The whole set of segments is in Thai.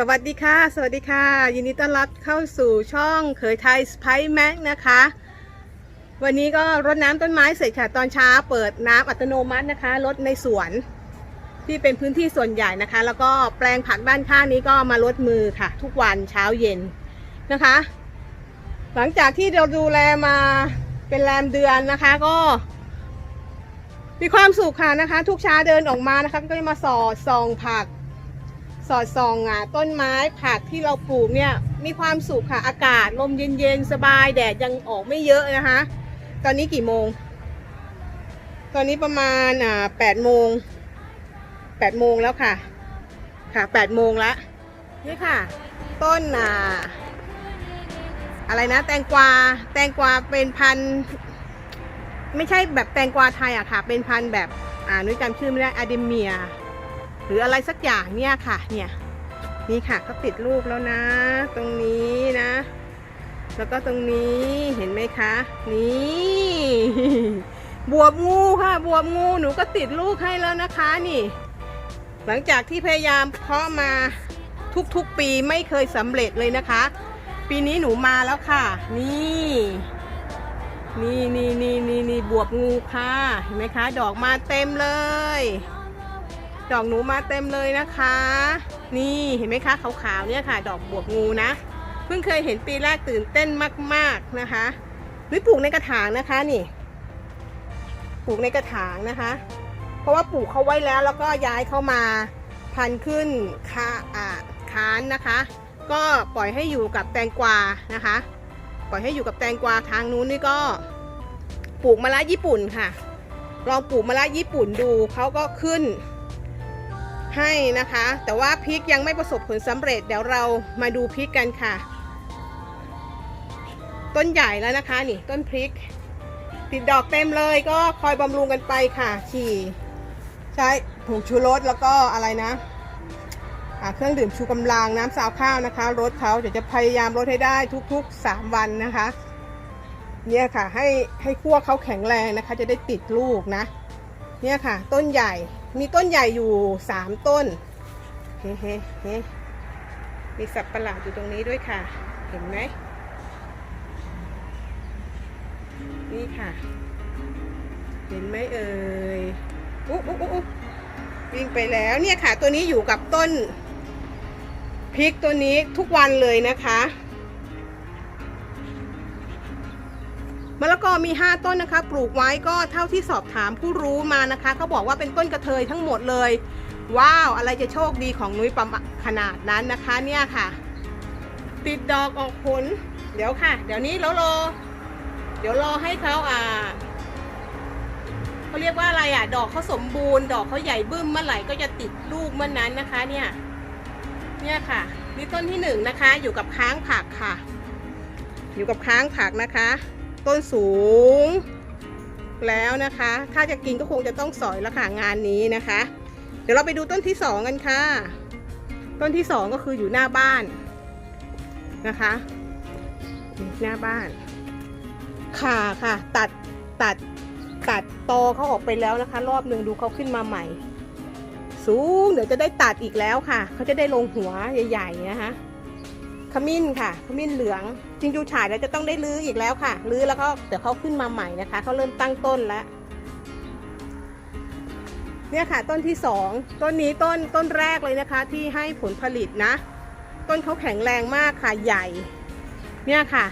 สวัสดีค่ะ สวัสดีค่ะ ยินดีต้อนรับเข้าสู่ช่องเขยไทยสไปแม็กนะคะ วันนี้ก็รดน้ำต้นไม้เสร็จค่ะ ตอนเช้าเปิดน้ำอัตโนมัตินะคะรดในสวนที่เป็นพื้นที่ส่วนใหญ่นะคะ แล้วก็แปลงผักด้านข้างนี้ก็มาลดมือค่ะ ทุกวันเช้าเย็นนะคะ หลังจากที่เราดูแลมาเป็นแรมเดือนนะคะก็ มีความสุขค่ะนะคะ ทุกเช้าเดินออกมานะคะ ก็จะมาสอดส่องผัก สอดส่องอะต้นไม้ผักที่เราปลูกเนี่ยมีความสุขค่ะอากาศลมเย็นๆสบายแดดยังออกไม่เยอะนะคะ ตอนนี้กี่โมง ตอนนี้ประมาณอ่าแปดโมงแปดโมงแล้วค่ะ ค่ะแปดโมงล้วนี่ค่ะ ต้นอ่าอะไรนะแตงกวาแตงกวาเป็นพันไม่ใช่แบบแตงกวาไทยอะค่ะ เป็นพันแบบอ่านุ้ยจำชื่อไม่ได้อะเดเมีย หรืออะไรสักอย่างเนี่ยค่ะเนี่ยนี่ค่ะเขาติดลูกแล้วนะ ตรงนี้นะ แล้วก็ตรงนี้เห็นไหมคะ นี่บวบงูค่ะบวบงูหนูก็ติดลูกให้แล้วนะคะนี่ หลังจากที่พยายามเพาะมาทุกๆปีไม่เคยสำเร็จเลยนะคะ ปีนี้หนูมาแล้วค่ะ นี่นี่นี่นี่นี่นี่บวบงูค่ะ เห็นไหมคะ ดอกมาเต็มเลย ดอกหนูมาเต็มเลยนะคะ นี่เห็นไหมคะขาวๆเนี่ยค่ะ ดอกบวบงูนะ เพิ่งเคยเห็นปีแรกตื่นเต้นมาก ๆนะคะนี่ปลูกในกระถางนะคะนี่ ปลูกในกระถางนะคะ เพราะว่าปลูกเขาไว้แล้วแล้วก็ย้ายเข้ามาพันขึ้นคาอ่าค้านนะคะ ก็ปล่อยให้อยู่กับแตงกวานะคะ ปล่อยให้อยู่กับแตงกวาทางนู้นนี่ก็ปลูกมะระญี่ปุ่นค่ะ ลองปลูกมะระญี่ปุ่นดูเขาก็ขึ้น ให้นะคะ แต่ว่าพริกยังไม่ประสบผลสำเร็จเดี๋ยวเรามาดูพริกกันค่ะ ต้นใหญ่แล้วนะคะนี่ต้นพริก ติดดอกเต็มเลยก็คอยบำรุงกันไปค่ะฉี่ใช้ผงชูรสแล้วก็อะไรนะเครื่องดื่มชูกำลังน้ำซาวข้าวนะคะรสเขาเดี๋ยวจะพยายามลดให้ได้ทุกๆ 3 วันนะคะ เนี่ยค่ะให้ให้คั่วเขาแข็งแรงนะคะ จะได้ติดลูกนะ เนี่ยค่ะ ต้นใหญ่ มีต้นใหญ่อยู่สามต้น เฮ้เฮ้เฮ้มีสับประหลาดอยู่ตรงนี้ด้วยค่ะ เห็นไหม นี่ค่ะ เห็นไหมเอ่ยอุ๊อุ๊อุ๊อุ๊วิ่งไปแล้วเนี่ยค่ะ ตัวนี้อยู่กับต้นพริกตัวนี้ทุกวันเลยนะคะ ละกอมี 5 ต้นนะคะ ปลูกไว้ก็เท่าที่สอบถามผู้รู้มานะคะเขาบอกว่าเป็นต้นกระเทยทั้งหมดเลย ว้าว อะไรจะโชคดีของนุ้ยประมาณขนาดนั้นนะคะเนี่ยค่ะ ติดดอกออกผล เดี๋ยวค่ะ เดี๋ยวนี้แล้วรอ เดี๋ยวรอให้เขาอ่าเขาเรียกว่าอะไรอะ ดอกเขาสมบูรณ์ ดอกเขาใหญ่บึ้มเมื่อไหร่ก็จะติดลูกเมื่อนั้นนะคะ เนี่ย เนี่ยค่ะ นี่ต้นที่หนึ่งนะคะ อยู่กับค้างผักค่ะ อยู่กับค้างผักนะคะ ต้นสูง แล้วนะคะ ถ้าจะกินก็คงจะต้องสอยล้วค่ะงานนี้นะคะ เดี๋ยวเราไปดูต้นที่สองกันค่ะ ต้นที่สองก็คืออยู่หน้าบ้านนะคะหน้าบ้านค่ะค่ะ ตัดตัดตัดตอเขาออกไปแล้วนะคะ รอบหนึ่งดูเขาขึ้นมาใหม่ สูงเดี๋ยวจะได้ตัดอีกแล้วค่ะ เขาจะได้ลงหัวใหญ่ ๆ นะคะ ขมิ้นค่ะ ขมิ้นเหลือง จริงจูฉายแล้วจะต้องได้รื้ออีกแล้วค่ะรื้อแล้วก็เดี๋ยวเขาขึ้นมาใหม่นะคะเขาเริ่มตั้งต้นแล้ว เนี่ยค่ะ ต้นที่สองต้นนี้ต้นต้นแรกเลยนะคะ ที่ให้ผลผลิตนะ ต้นเขาแข็งแรงมากค่ะใหญ่ เนี่ยค่ะ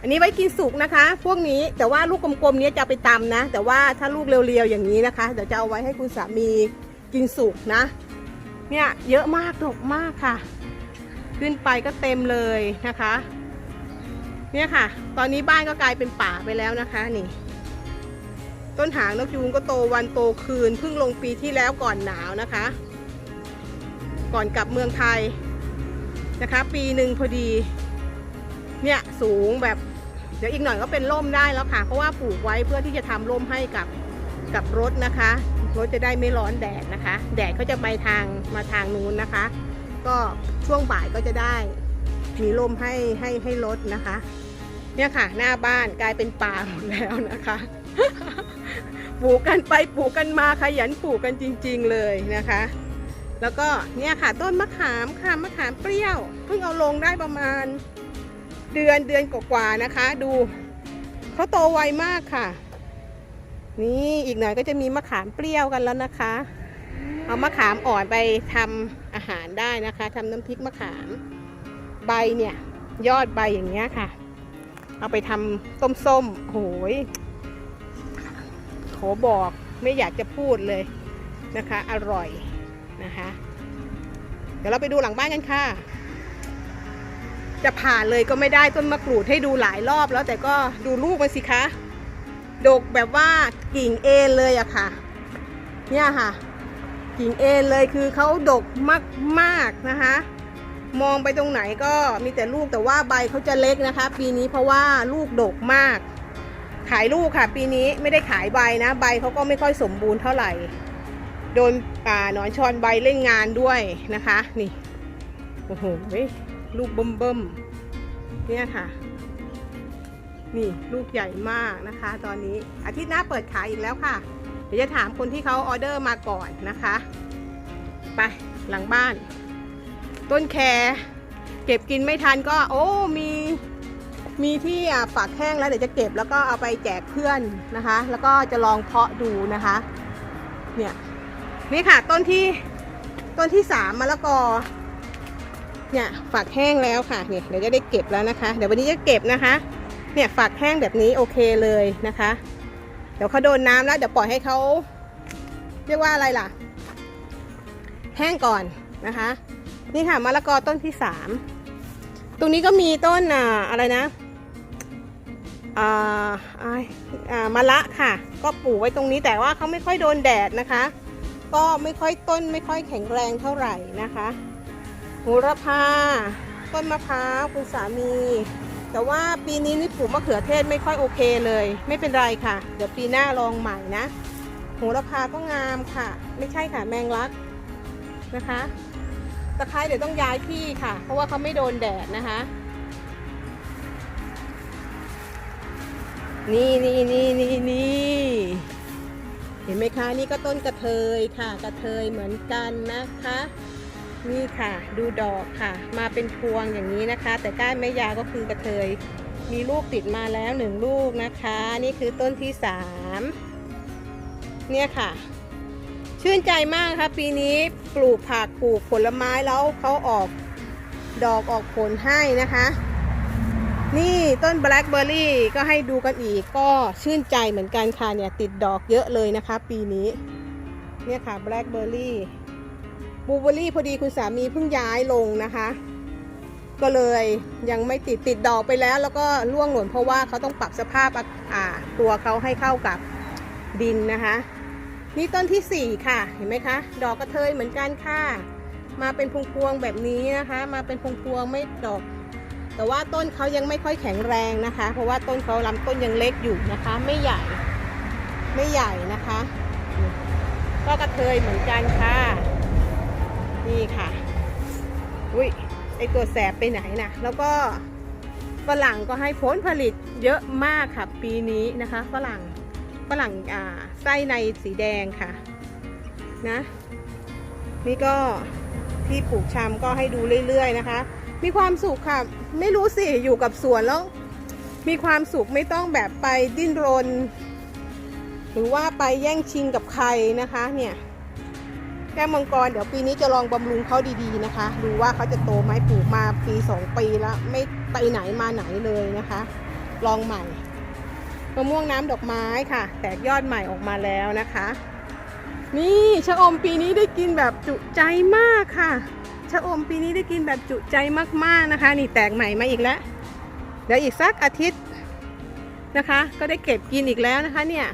อันนี้ไว้กินสุกนะคะ พวกนี้แต่ว่าลูกกลมๆนี้จะไปตำนะ แต่ว่าถ้าลูกเรียวๆอย่างนี้นะคะ เดี๋ยวจะเอาไว้ให้คุณสามีกินสุกนะ เนี่ยเยอะมากดกมากค่ะ ขึ้นไปก็เต็มเลยนะคะ เนี่ยค่ะ ตอนนี้บ้านก็กลายเป็นป่าไปแล้วนะคะนี่ ต้นหางนกยูงก็โตวันโตคืนเพิ่งลงปีที่แล้วก่อนหนาวนะคะ ก่อนกลับเมืองไทยนะคะ ปีหนึ่งพอดี เนี่ยสูงแบบเดี๋ยวอีกหน่อยก็เป็นร่มได้แล้วค่ะ เพราะว่าปลูกไว้เพื่อที่จะทำร่มให้กับกับรถนะคะ รถจะได้ไม่ร้อนแดดนะคะ แดดก็จะไปทางมาทางนู้นนะคะ ก็ช่วงบ่ายก็จะได้ มีร่มให้ให้ให้รถนะคะ เนี่ยค่ะ หน้าบ้านกลายเป็นป่าหมดแล้วนะคะปลูกกันไปปลูกกันมาขยันปลูกกันจริง ๆเลยนะคะ แล้วก็เนี่ยค่ะต้นมะขามค่ะมะขามเปรี้ยวเพิ่งเอาลงได้ประมาณ เดือนเดือนกว่าๆนะคะ ดูเขาโตไวมากค่ะ นี่อีกหน่อยก็จะมีมะขามเปรี้ยวกันแล้วนะคะ เอามะขามอ่อนไปทำอา หารได้นะคะทำน้ำพริกมะขาม ใบเนี่ยยอดใบอย่างเงี้ยค่ะ เอาไปทำต้มส้มโหยขอบอกไม่อยากจะพูดเลยนะคะ อร่อยนะคะ เดี๋ยวเราไปดูหลังบ้านกันค่ะ จะผ่านเลยก็ไม่ได้ต้นมะกรูดให้ดูหลายรอบแล้วแต่ก็ดูลูกมันสิคะดกแบบว่ากิ่งเอนเลยอะค่ะ เนี่ยค่ะ กิ่งเอ็นเลยคือเขาดกมากๆนะคะ มองไปตรงไหนก็มีแต่ลูกแต่ว่าใบเขาจะเล็กนะคะ ปีนี้เพราะว่าลูกดกมาก ขายลูกค่ะ ปีนี้ไม่ได้ขายใบนะ ใบเขาก็ไม่ค่อยสมบูรณ์เท่าไหร่ โดนอ่าหนอนชอนใบเล่นงานด้วยนะคะ นี่โอ้โหลูกเบิ่มเบิ่มๆเนี่ยค่ะนี่ลูกใหญ่มากนะคะ ตอนนี้อาทิตย์หน้าเปิดขายอีกแล้วค่ะ ดี๋ยวจะถามคนที่เขาออเดอร์มาก่อนนะคะ ไปหลังบ้าน ต้นแครเก็บกินไม่ทันก็โอ้มีมีที่ฝักแห้งแล้วเดี๋ยวจะเก็บแล้วก็เอาไปแจกเพื่อนนะคะ แล้วก็จะลองเพาะดูนะคะ เนี่ยนี่ค่ะต้นที่ต้นที่สามมะละกอเนี่ยฝักแห้งแล้วค่ะเนี่ยเดี๋ยวจะได้เก็บแล้วนะคะ เดี๋ยววันนี้จะเก็บนะคะ เนี่ยฝักแห้งแบบนี้โอเคเลยนะคะ เดี๋ยวเขาโดนน้ำแล้วเดี๋ยวปล่อยให้เขาเรียกว่าอะไรล่ะ แห้งก่อนนะคะ นี่ค่ะมะละกอต้นที่สามตรงนี้ก็มีต้นอ่าอะไรนะอ่าอ่าอ่ามะละค่ะ ก็ปลูกไว้ตรงนี้แต่ว่าเขาไม่ค่อยโดนแดดนะคะ ก็ไม่ค่อยต้นไม่ค่อยแข็งแรงเท่าไหร่นะคะโหระพา ต้นมะพร้าวคุณสามี แต่ว่าปีนี้นี่ปลูกมะเขือเทศไม่ค่อยโอเคเลย ไม่เป็นไรค่ะ เดี๋ยวปีหน้าลองใหม่นะโหระพาก็งามค่ะ ไม่ใช่ค่ะแมงลักนะคะตะไคร้เดี๋ยวต้องย้ายที่ค่ะ เพราะว่าเขาไม่โดนแดดนะคะ นี่นี่นี่นี่นี่เห็นไหมคะ นี่ก็ต้นกระเทยค่ะ กระเทยเหมือนกันนะคะ นี่ค่ะ ดูดอกค่ะ มาเป็นพวงอย่างนี้นะคะ แต่ก้านไม่ยาก็คือกระเทย มีลูกติดมาแล้วหนึ่งลูกนะคะ นี่คือต้นที่สามเนี่ยค่ะ ชื่นใจมากค่ะปีนี้ปลูกผักปลูกผลไม้แล้วเขาออกดอกออกผลให้นะคะ นี่ต้นแบล็คเบอร์รี่ก็ให้ดูกันอีกก็ชื่นใจเหมือนกันค่ะเนี่ยติดดอกเยอะเลยนะคะ ปีนี้ เนี่ยค่ะแบล็คเบอร์รี่ บูเบอรี่พอดีคุณสามีเพิ่งย้ายลงนะคะ ก็เลยยังไม่ติดติดดอกไปแล้ว แล้วก็ร่วงหล่นเพราะว่าเขาต้องปรับสภาพอ่าตัวเขาให้เข้ากับดินนะคะ นี่ต้นที่สี่ค่ะเห็นไหมคะ ดอกกระเทยเหมือนกันค่ะ มาเป็นพวงๆแบบนี้นะคะ มาเป็นพวงๆไม่ดอก แต่ว่าต้นเขายังไม่ค่อยแข็งแรงนะคะ เพราะว่าต้นเขาลำต้นยังเล็กอยู่นะคะ ไม่ใหญ่ไม่ใหญ่นะคะ ก็กระเทยเหมือนกันค่ะ นี่ค่ะ อุ้ยไอตัวแสบไปไหนนะแล้วก็ฝรั่งก็ให้ผลผลิตเยอะมากค่ะ ปีนี้นะคะฝรั่งฝรั่งอ่าไส้ในสีแดงค่ะนะนี่ก็ที่ปลูกชำก็ให้ดูเรื่อยๆนะคะ มีความสุขค่ะ ไม่รู้สิอยู่กับสวนแล้ว มีความสุขไม่ต้องแบบไปดิ้นรน หรือว่าไปแย่งชิงกับใครนะคะเนี่ย แก้วมังกรเดี๋ยวปีนี้จะลองบำรุงเขาดีๆนะคะ ดูว่าเขาจะโตไหมปลูกมาปีสองปีแล้วไม่ไปไหนมาไหนเลยนะคะ ลองใหม่มะม่วงน้ำดอกไม้ค่ะ แตกยอดใหม่ออกมาแล้วนะคะ นี่ชะอมปีนี้ได้กินแบบจุใจมากค่ะชะอมปีนี้ได้กินแบบจุใจมากๆนะคะ นี่แตกใหม่มาอีกแล้วเดี๋ยวอีกสักอาทิตย์นะคะ ก็ได้เก็บกินอีกแล้วนะคะเนี่ย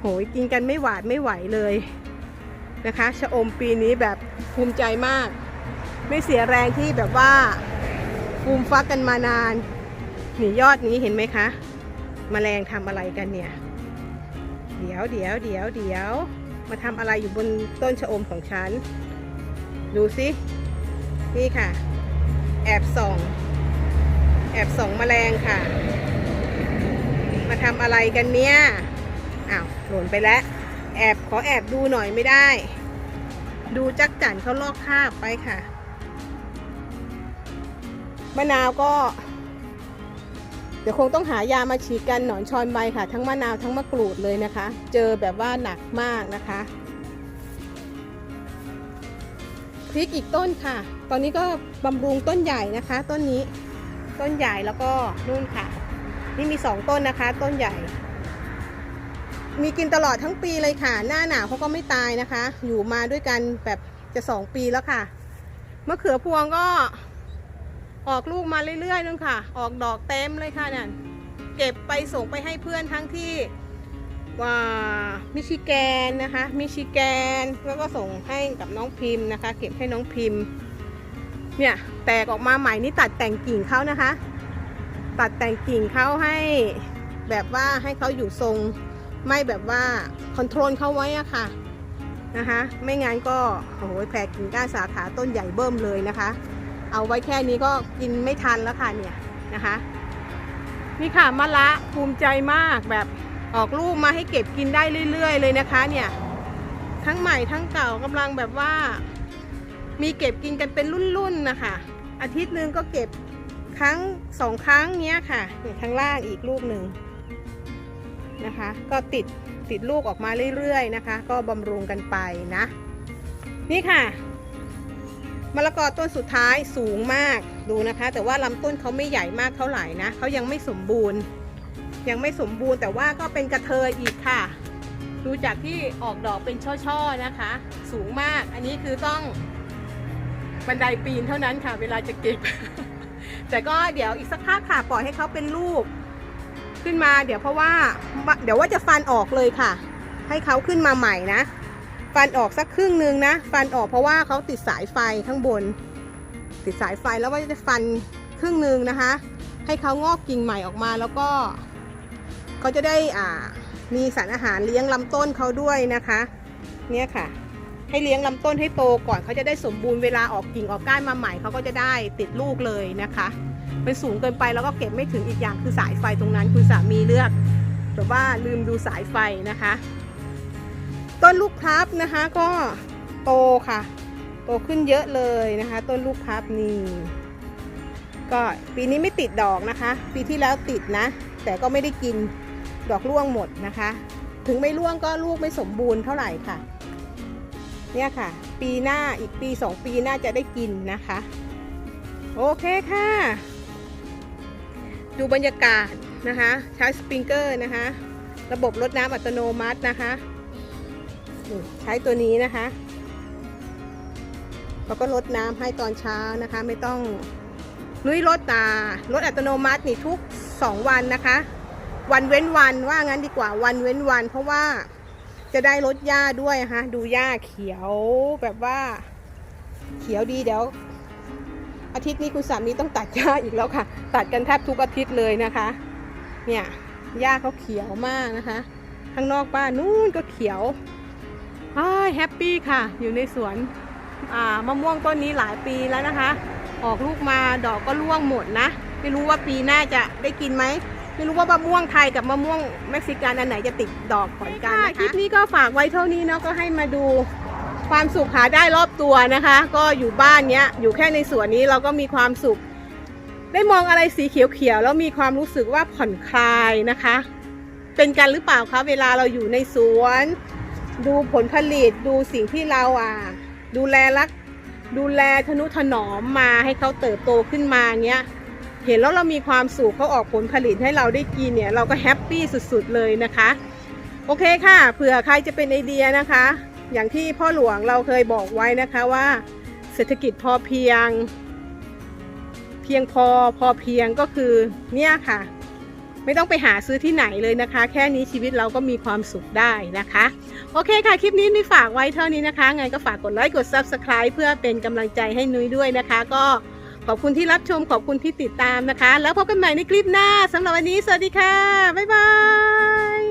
โหยกินกันไม่หวาดไม่ไหวเลย นะคะชะอมปีนี้แบบภูมิใจมาก ไม่เสียแรงที่แบบว่าฟูมฟักกันมานานนี่ยอดนี้เห็นไหมคะแมลงทำอะไรกันเนี่ย เดี๋ยวเดี๋ยวเดี๋ยวเดี๋ยวมาทำอะไรอยู่บนต้นชะอมของฉัน ดูสินี่ค่ะ แอบส่อง แอบส่องแมลงค่ะ มาทำอะไรกันเนี่ยอ้าวหล่นไปแล้ว แอบขอแอบดูหน่อยไม่ได้ ดูจักจั่นเขาลอกคาบไปค่ะ มะนาวก็ เดี๋ยวคงต้องหายามาฉีดกันหนอนชอนใบค่ะ ทั้งมะนาวทั้งมะกรูดเลยนะคะ เจอแบบว่าหนักมากนะคะพริกอีกต้นค่ะ ตอนนี้ก็บำรุงต้นใหญ่นะคะ ต้นนี้ ต้นใหญ่แล้วก็นู่นค่ะ นี่มีสองต้นนะคะ ต้นใหญ่ มีกินตลอดทั้งปีเลยค่ะ หน้าหนาวเขาก็ไม่ตายนะคะ อยู่มาด้วยกันแบบจะสองปีแล้วค่ะ มะเขือพวงก็ออกลูกมาเรื่อยๆนู่นค่ะ ออกดอกเต็มเลยค่ะนั่นเก็บไปส่งไปให้เพื่อนทั้งที่ว่ามิชิแกนนะคะ มิชิแกนแล้วก็ส่งให้กับน้องพิมพ์นะคะ เก็บให้น้องพิมพ์ เนี่ยแตกออกมาใหม่นี่ตัดแต่งกิ่งเขานะคะ ตัดแต่งกิ่งเขาให้แบบว่าให้เขาอยู่ทรง ไม่แบบว่าคอนโทรลเขาไว้อะค่ะนะคะไม่งั้นก็โอ้โหแผ่กิ่งก้านสาขาต้นใหญ่เบิ่มเลยนะคะ เอาไว้แค่นี้ก็กินไม่ทันแล้วค่ะเนี่ยนะคะ นี่ค่ะมะละภูมิใจมากแบบออกลูกมาให้เก็บกินได้เรื่อย ๆ เลยนะคะเนี่ยทั้งใหม่ทั้งเก่ากำลังแบบว่า มีเก็บกินกันเป็นรุ่นๆนะคะอาทิตย์หนึ่งก็เก็บครั้งสองครั้งเนี้ยค่ะข้างล่างอีกลูกหนึ่ง นะคะ ก็ติดติดลูกออกมาเรื่อยๆนะคะ ก็บำรุงกันไปนะ นี่ค่ะมะละกอต้นสุดท้ายสูงมากดูนะคะ แต่ว่าลำต้นเขาไม่ใหญ่มากเท่าไหร่นะเขายังไม่สมบูรณ์ ยังไม่สมบูรณ์แต่ว่าก็เป็นกระเทยอีกค่ะ ดูจากที่ออกดอกเป็นช่อๆนะคะ สูงมากอันนี้คือต้องบันไดปีนเท่านั้นค่ะ เวลาจะเก็บ แต่ก็เดี๋ยวอีกสักพักค่ะปล่อยให้เขาเป็นลูก ขึ้นมาเดี๋ยวเพราะว่าเดี๋ยวว่าจะฟันออกเลยค่ะ ให้เขาขึ้นมาใหม่นะ ฟันออกสักครึ่งนึงนะ ฟันออกเพราะว่าเขาติดสายไฟข้างบน ติดสายไฟแล้วว่าจะฟันครึ่งนึงนะคะ ให้เขางอกกิ่งใหม่ออกมาแล้วก็เขาจะได้อ่ามีสารอาหารเลี้ยงลำต้นเขาด้วยนะคะ เนี่ยค่ะ ให้เลี้ยงลำต้นให้โตก่อนเขาจะได้สมบูรณ์เวลาออกกิ่งออกก้านมาใหม่เขาก็จะได้ติดลูกเลยนะคะ มันสูงเกินไปแล้วก็เก็บไม่ถึงอีกอย่างคือสายไฟตรงนั้นคุณสามีเลือกแบบว่าลืมดูสายไฟนะคะ ต้นลูกพลับนะคะก็โตค่ะ โตขึ้นเยอะเลยนะคะ ต้นลูกพลับนี่ก็ปีนี้ไม่ติดดอกนะคะ ปีที่แล้วติดนะ แต่ก็ไม่ได้กินดอกร่วงหมดนะคะ ถึงไม่ร่วงก็ลูกไม่สมบูรณ์เท่าไหร่ค่ะ เนี่ยค่ะ ปีหน้าอีกปีสองปีน่าจะได้กินนะคะ โอเคค่ะ ดูบรรยากาศนะคะ ใช้สปริงเกอร์นะคะ ระบบรดน้ำอัตโนมัตินะคะ ใช้ตัวนี้นะคะ แล้วก็ลดน้ำให้ตอนเช้านะคะ ไม่ต้องนุ้ยลดตารถอัตโนมัตินี่ทุก 2 วันนะคะ วันเว้นวันว่างั้นดีกว่าวันเว้นวัน เพราะว่าจะได้ลดหญ้าด้วยนะคะดูหญ้าเขียวแบบว่า เขียวดีเดี๋ยว อาทิตย์นี้คุณสามีต้องตัดหญ้าอีกแล้วค่ะ ตัดกันแทบทุกอาทิตย์เลยนะคะ เนี่ยหญ้าเขาเขียวมากนะคะ ข้างนอกบ้านนู้นก็เขียวแฮปปี้ค่ะ อยู่ในสวนมะม่วงต้นนี้หลายปีแล้วนะคะ ออกลูกมาดอกก็ร่วงหมดนะ ไม่รู้ว่าปีหน้าจะได้กินไหมไม่รู้ว่ามะม่วงไทยกับมะม่วงเม็กซิกันอันไหนจะติดดอกก่อนกันนะคะคลิปนี้ก็ฝากไว้เท่านี้เนาะก็ให้มาดู ความสุขหาได้รอบตัวนะคะ ก็อยู่บ้านเนี้ยอยู่แค่ในสวนนี้เราก็มีความสุข ได้มองอะไรสีเขียวๆแล้วมีความรู้สึกว่าผ่อนคลายนะคะ เป็นกันหรือเปล่าคะเวลาเราอยู่ในสวน ดูผลผลิตดูสิ่งที่เราอะดูแลรักดูแลทนุถนอมมาให้เขาเติบโตขึ้นมาเนี้ยเห็นแล้วเรามีความสุขเขาออกผลผลิตให้เราได้กินเนี่ย เราก็แฮปปี้สุดๆเลยนะคะ โอเคค่ะ เผื่อใครจะเป็นไอเดียนะคะ อย่างที่พ่อหลวงเราเคยบอกไว้นะคะว่า เศรษฐกิจพอเพียง เพียงพอพอเพียงก็คือเนี่ยค่ะ ไม่ต้องไปหาซื้อที่ไหนเลยนะคะ แค่นี้ชีวิตเราก็มีความสุขได้นะคะ โอเคค่ะ คลิปนี้นุ้ยฝากไว้เท่านี้นะคะ ไงก็ฝากกดไลค์กด Subscribe เพื่อเป็นกำลังใจให้นุ้ยด้วยนะคะ ก็ขอบคุณที่รับชมขอบคุณที่ติดตามนะคะ แล้วพบกันใหม่ในคลิปหน้าสำหรับวันนี้ สวัสดีค่ะ บ๊ายบาย